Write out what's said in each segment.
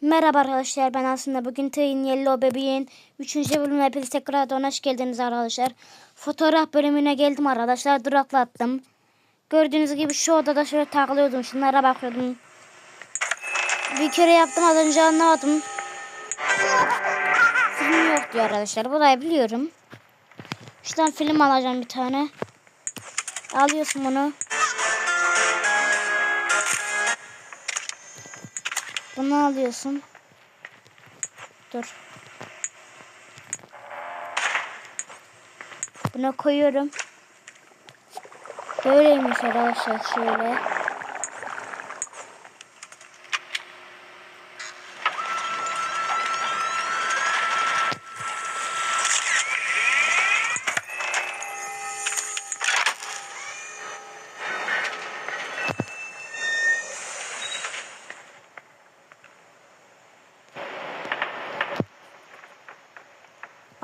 Merhaba arkadaşlar ben aslında bugün Tığın Yellow Bebeğin 3. bölümüne hepiniz tekrardan hoş geldiniz arkadaşlar. Fotoğraf bölümüne geldim arkadaşlar duraklattım. Gördüğünüz gibi şu odada şöyle takılıyordum şunlara bakıyordum. Bir kere yaptım az önce anlamadım. Film yok diyor arkadaşlar burayı biliyorum. Şuradan film alacağım bir tane. Alıyorsun bunu. Bunu alıyorsun. Dur. Buna koyuyorum. Böyleymiş arkadaşlar şöyle.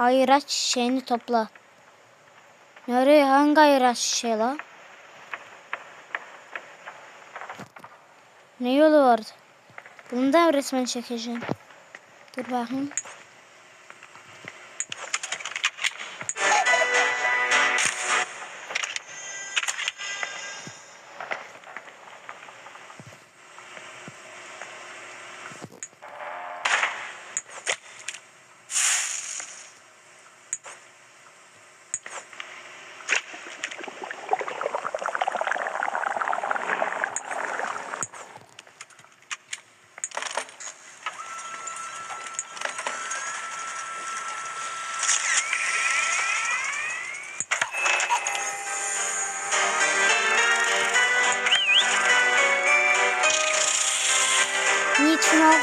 Ayraç çiçeğini topla. Nereye hangi ayraç çiçeği la? Ne yolu vardı? Bunu da resmen çekeceğim. Dur bakayım.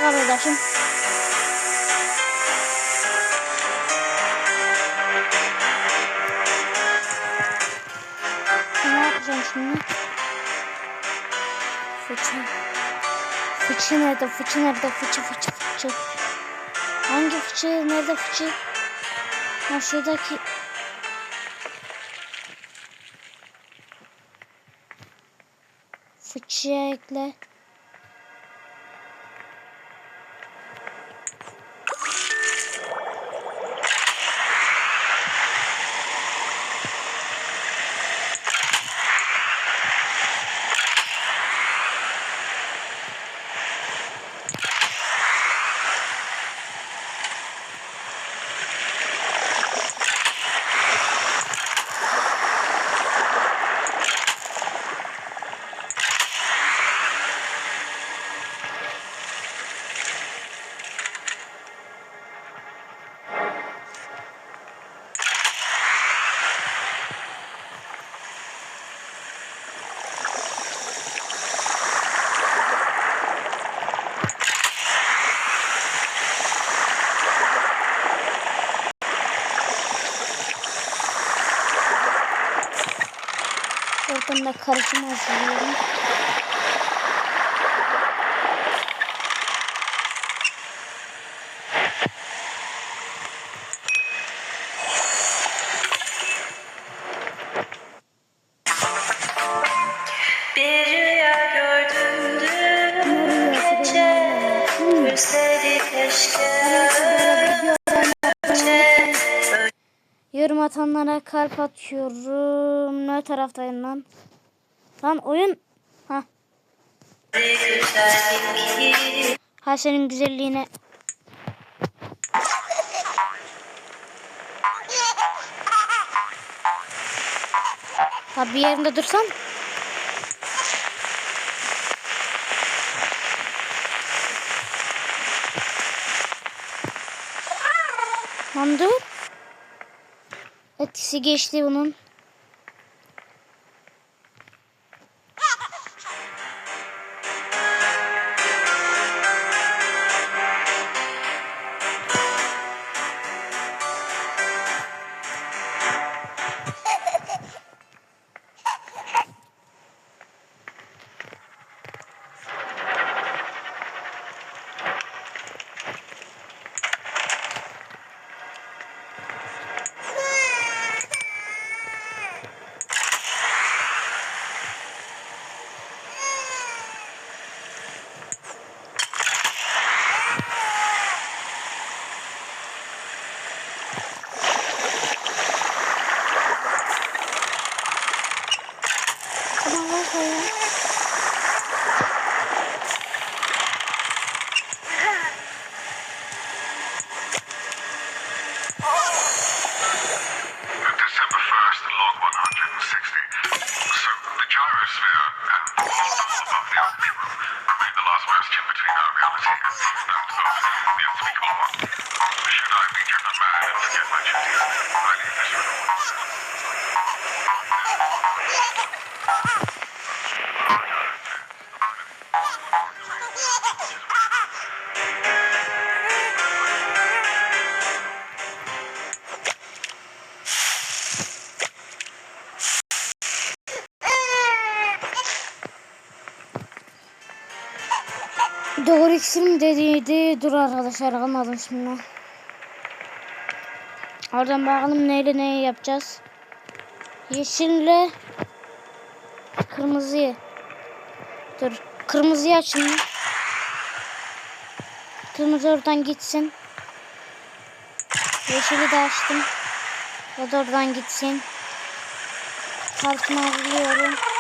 Kardeşim? Ne yapacağım şimdi? Fıçı. Fıçı nerede? Fıçı nerede? Fıçı fıçı fıçı. Hangi fıçı? Nerede fıçı? Ha şuradaki. Fıçıya ekle. Keşke önce Yorum atanlara kalp atıyorum. Ne taraftayım lan? Lan oyun. Ha. Ha senin güzelliğine. Ha bir yerinde dursan. Lan dur. Etkisi geçti bunun. Yeah. Mi dediydi? Dur arkadaşlar almadım şimdi. Oradan bakalım neyle neyi yapacağız. Yeşille kırmızıyı. Dur. Kırmızıyı aç şimdi. Kırmızı oradan gitsin. Yeşili de açtım. O da oradan gitsin. Kartımı hazırlıyorum.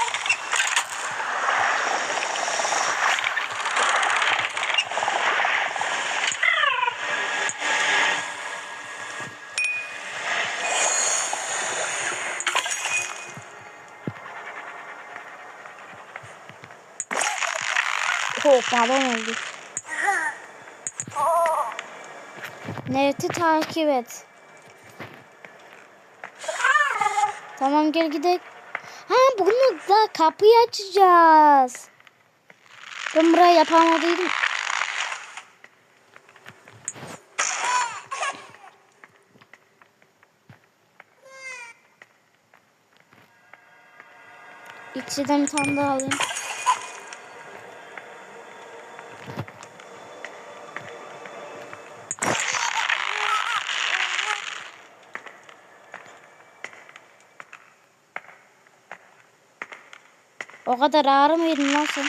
Balon oldu. Net'i takip et. Tamam gel gidelim. Ha bunu da kapıyı açacağız. Ben burayı yapamadıydım. İkisinden bir tane alayım. O kadar ağır mıydın lan sen?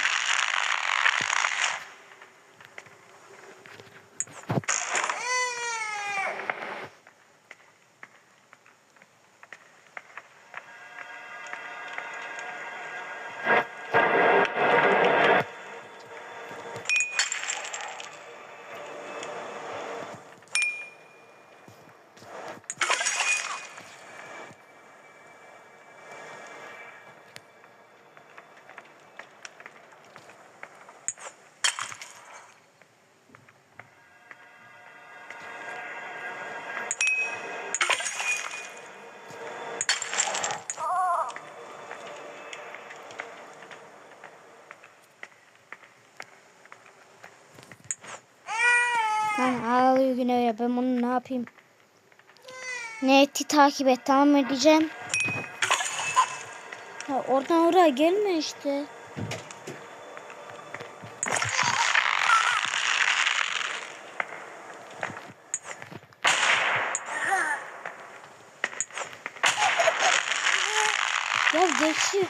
Lan ağlıyor yine ya ben bunu ne yapayım? Neti takip et tamam mı diyeceğim. Ya oradan oraya gelme işte. Ya geçiyor.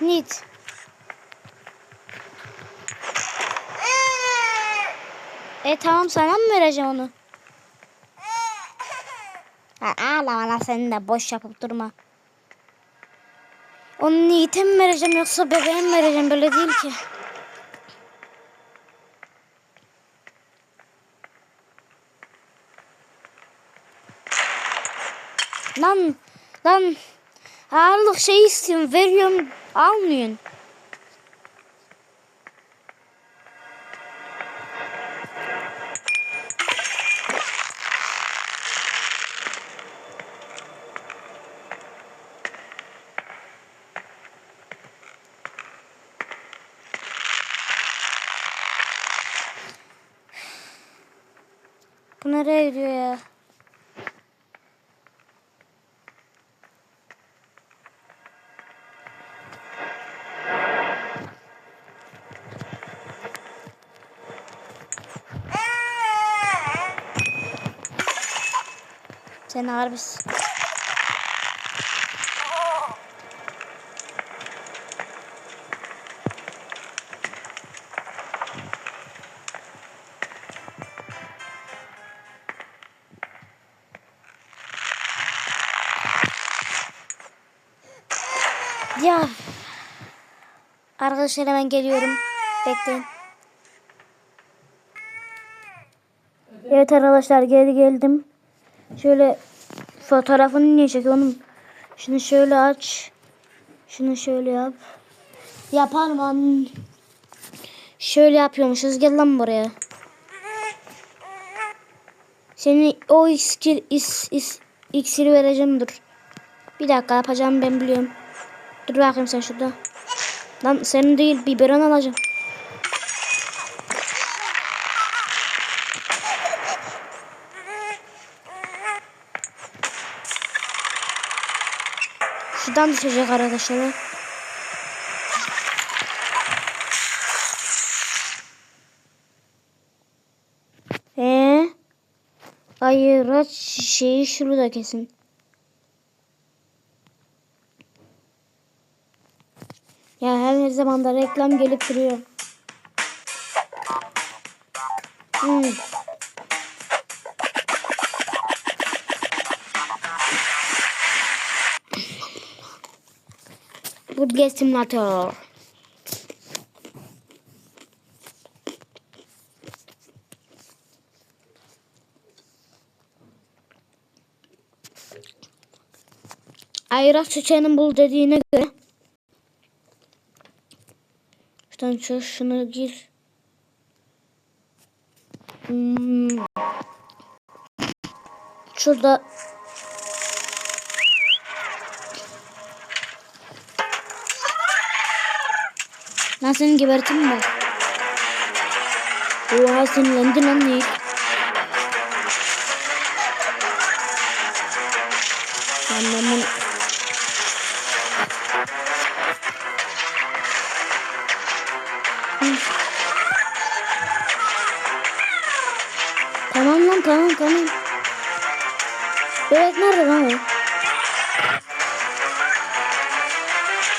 Nit. E tamam sana mı vereceğim onu? Ha, ağlama lan sen de boş yapıp durma. Onu Yiğit'e mi vereceğim yoksa bebeğe mi vereceğim böyle değil ki. Lan lan ağırlık şey istiyorum veriyorum almıyorsun. Bu nereye gidiyor ya? Sen harbisin. Ya. Arkadaşlar hemen geliyorum. Bekleyin. Evet arkadaşlar geri geldim. Şöyle fotoğrafını niye çekiyorum? Şunu şöyle aç. Şunu şöyle yap. Yaparım an. Şöyle yapıyormuşuz. Gel lan buraya. Seni o iksir, is, is, iksiri vereceğim dur. Bir dakika yapacağım ben biliyorum. Dur bakayım sen şurada. Lan senin değil biberon alacağım. Şuradan düşecek arkadaşlar. Ee? Ayıraç şeyi şurada kesin. Ya her zaman da reklam gelip duruyor. Hmm. Budget Simulator. Ayrak çiçeğinin bul dediğine göre Şuradan şu şunu gir. Hmm. Şurada Lan seni geberteyim mi? Oha sinirlendi lan ben bunu... Hı. Tamam lan tamam tamam. Bebek nerede lan o?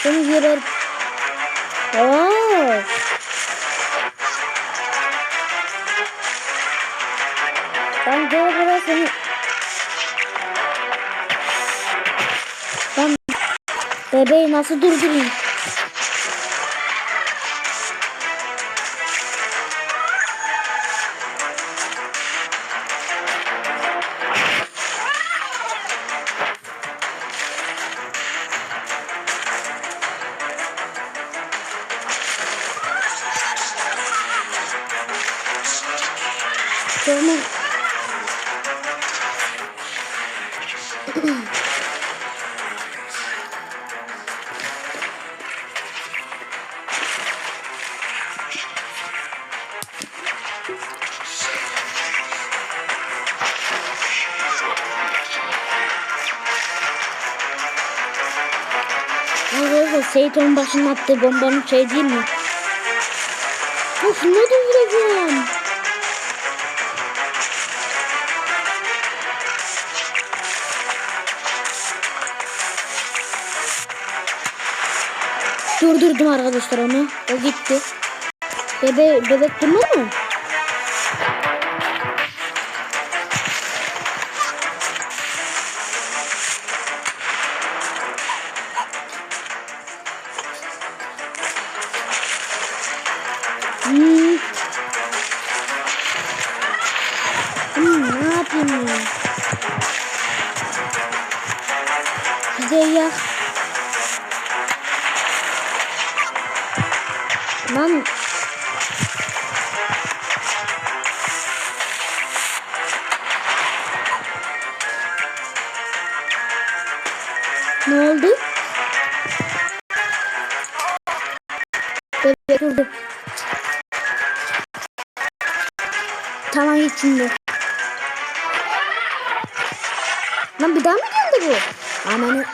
Seni geber... Gel buraya seni... Ben bebeği nasıl durdurayım? Seyit'in başına attığı bombanın şey değil mi? Of ne durduracağım? Durdurdum arkadaşlar onu. O gitti. Bebe bebek durma mı? Tamam git şimdi. Lan bir daha mı geldi bu? Ananı.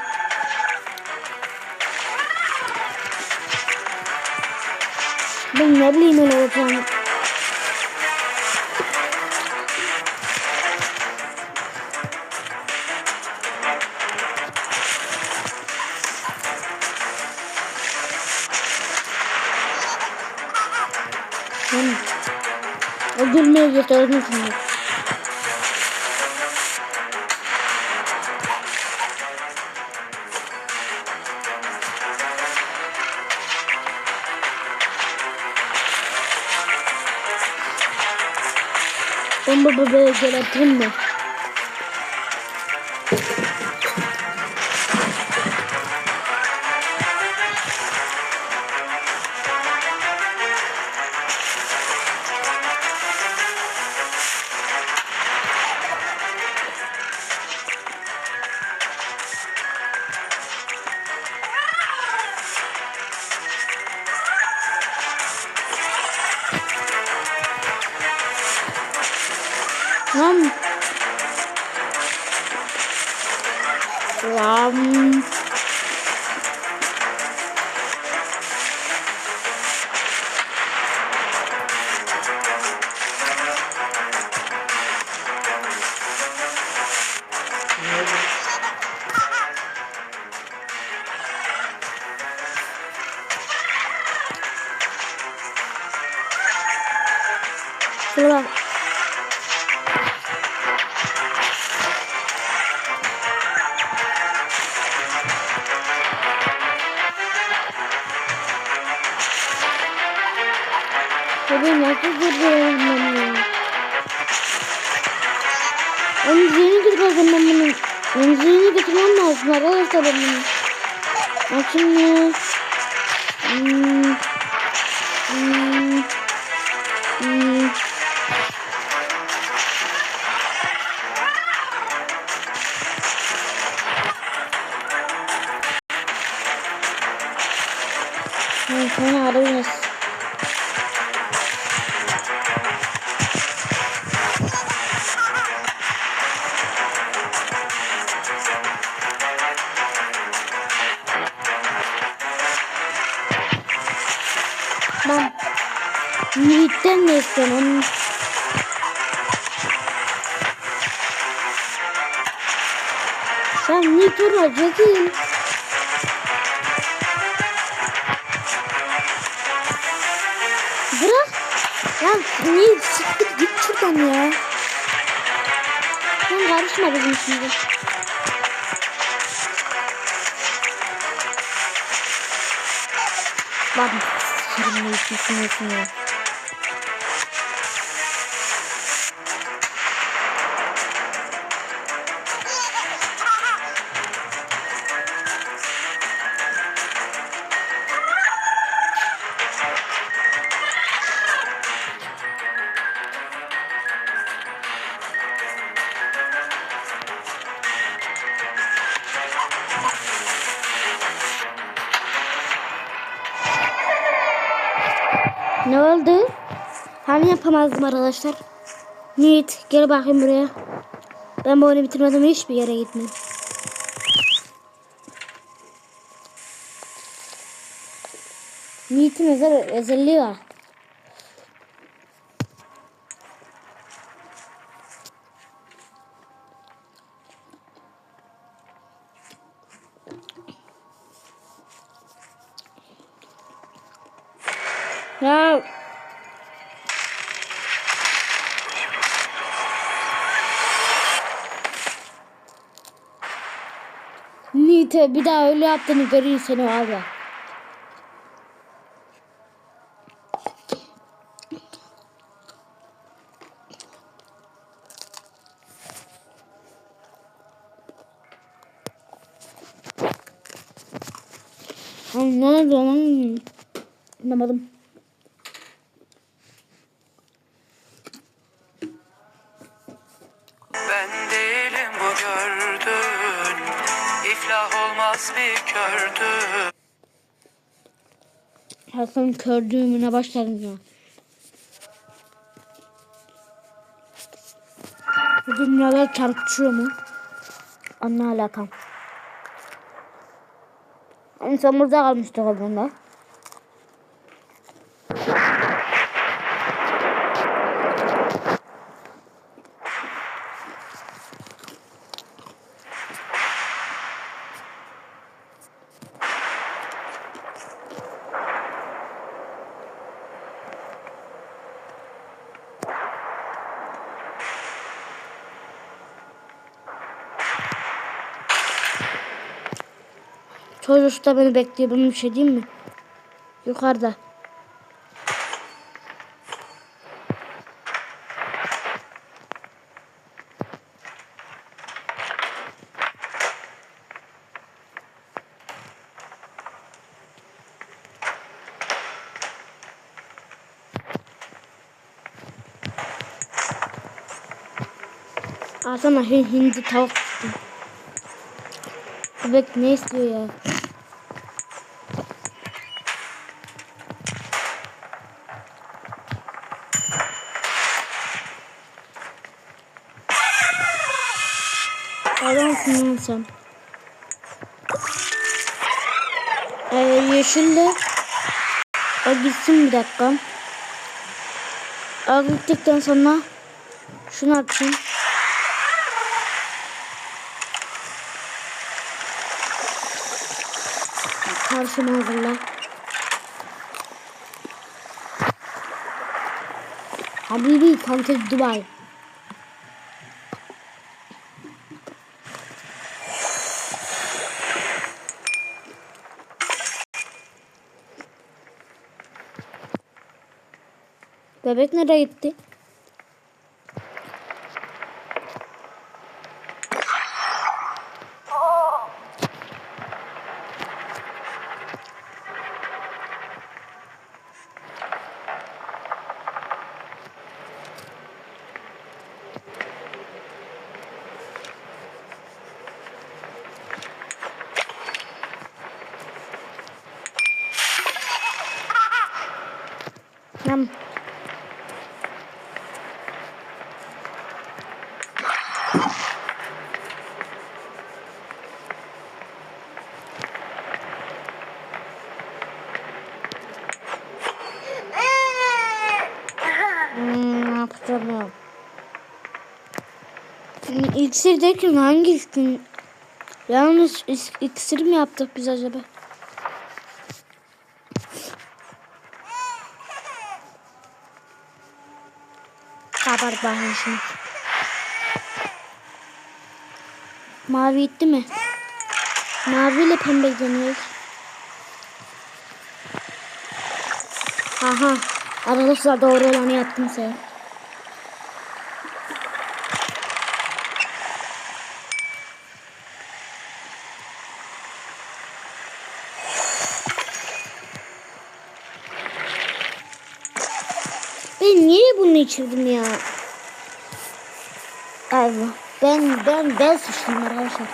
Ben ne bileyim öyle yapacağını. Getirdim şimdi. Bomba bebeğe gelebilir mi? Tabii nasıl ben ya? Onun zihni götürmem ben bunu. Onun zihni götürmem lazım arkadaşlar ben bunu. Bak şimdi. Hmm. Hmm. Yiğit'ten ne istiyorsun? Onun... Sen Yiğit vurma çekil. Bırak. Ya Yiğit siktir git şuradan ya. Sen karışma bizim şimdi. Bak. Yiğit'in sinesini ya. Ne oldu? Hani yapamazdım arkadaşlar. Nit gel bakayım buraya. Ben bu oyunu bitirmedim hiçbir yere gitmem. Nit'in özel özelliği var. Nite bir daha öyle yaptığını göreyim seni Ne oldu lan? Anlamadım. Kördün Hasan kördüğümüne başladım ya. Bu dünyada çarpışıyor mu? Anne alakam. İnsan burada kalmıştı bunda. Çocuk da beni bekliyor. Bunun bir şey diyeyim mi? Yukarıda. Alsana hin- hindi tavuk. Bebek ne istiyor ya? Sen. Ee, yeşil de o gitsin bir dakika. O gittikten sonra şunu açayım. Karşıma hazırla. Habibi, to Dubai. Bebek nereye gitti? Tamam. Hmm, ne yapacağım ya? Hmm, İksir derken hangi iksir? Yalnız iksir mi yaptık biz acaba? Kabart bakayım şimdi. Mavi gitti mi? Mavi ile pembe deniyoruz. Aha. Arkadaşlar doğru olanı yaptım sen. Ben içirdim ya? Allah. Ben ben ben suçluyum arkadaşlar.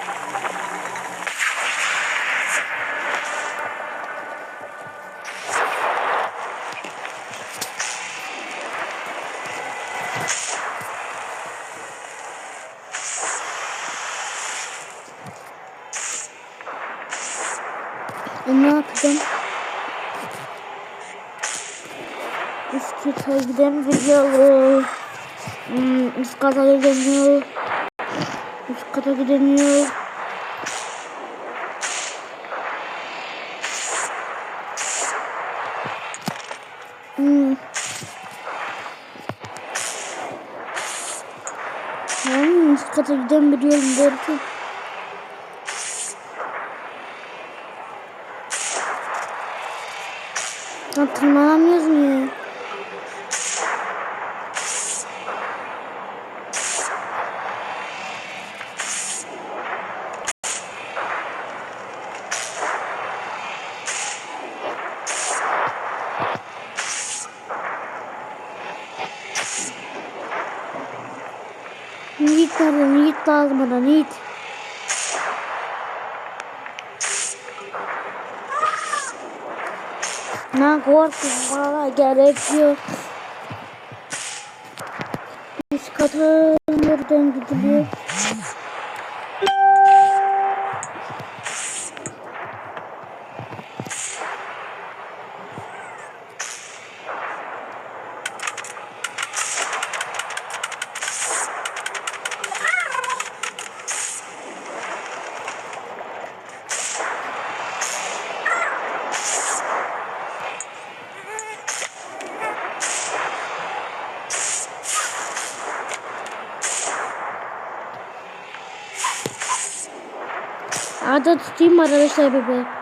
E, ne yapacağım? Üst kata gidemiyor. Hmm, üst kata gidemiyor. Üst kata gidemiyor. Hmm. Hmm, üst kata derken. Lan tırmanamıyoruz mu ya? Yiğit nerede? Yiğit. Ne korkun bana gerek yok. Üst kata nereden gidiliyor? Arada tutayım arkadaşlar bebeği?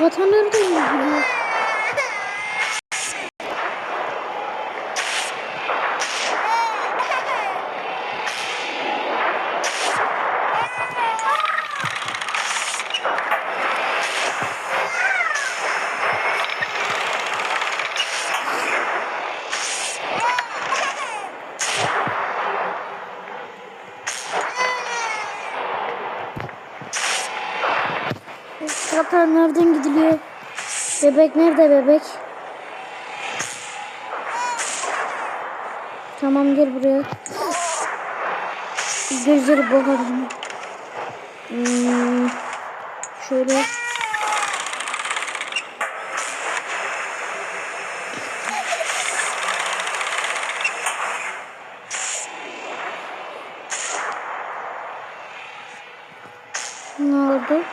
Üst kata nereden gidiliyor? Bebek nerede bebek? Tamam gel buraya. Gözleri boğalım. Hmm, şöyle. Ne oldu?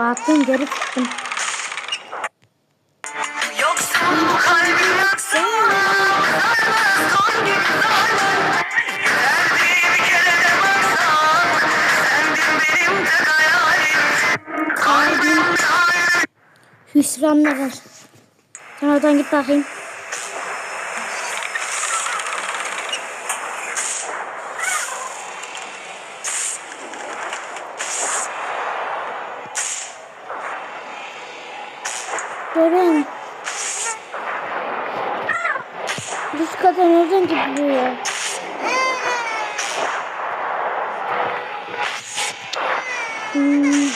Attım geri çıktım. Yoksa kalbim aksana Son ayrı Hüsranla var. Sen oradan git bakayım. Üst kata nereden gidiyor ya? Hmm.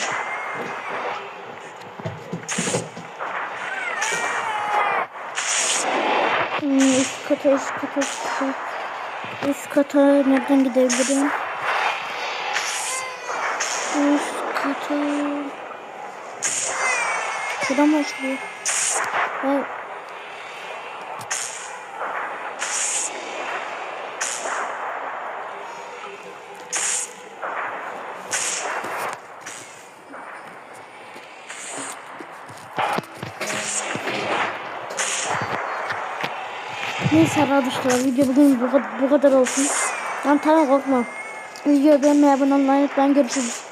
Hmm, üst kata, üst kata, üst kata. Üst kata nereden gidebilirim? Üst kata. Şuradan mı açılıyor? Ha. Neyse arkadaşlar video bugün bu, bu kadar olsun. Tamam tamam korkma. Video beğenmeyi abone olmayı unutmayın. Görüşürüz.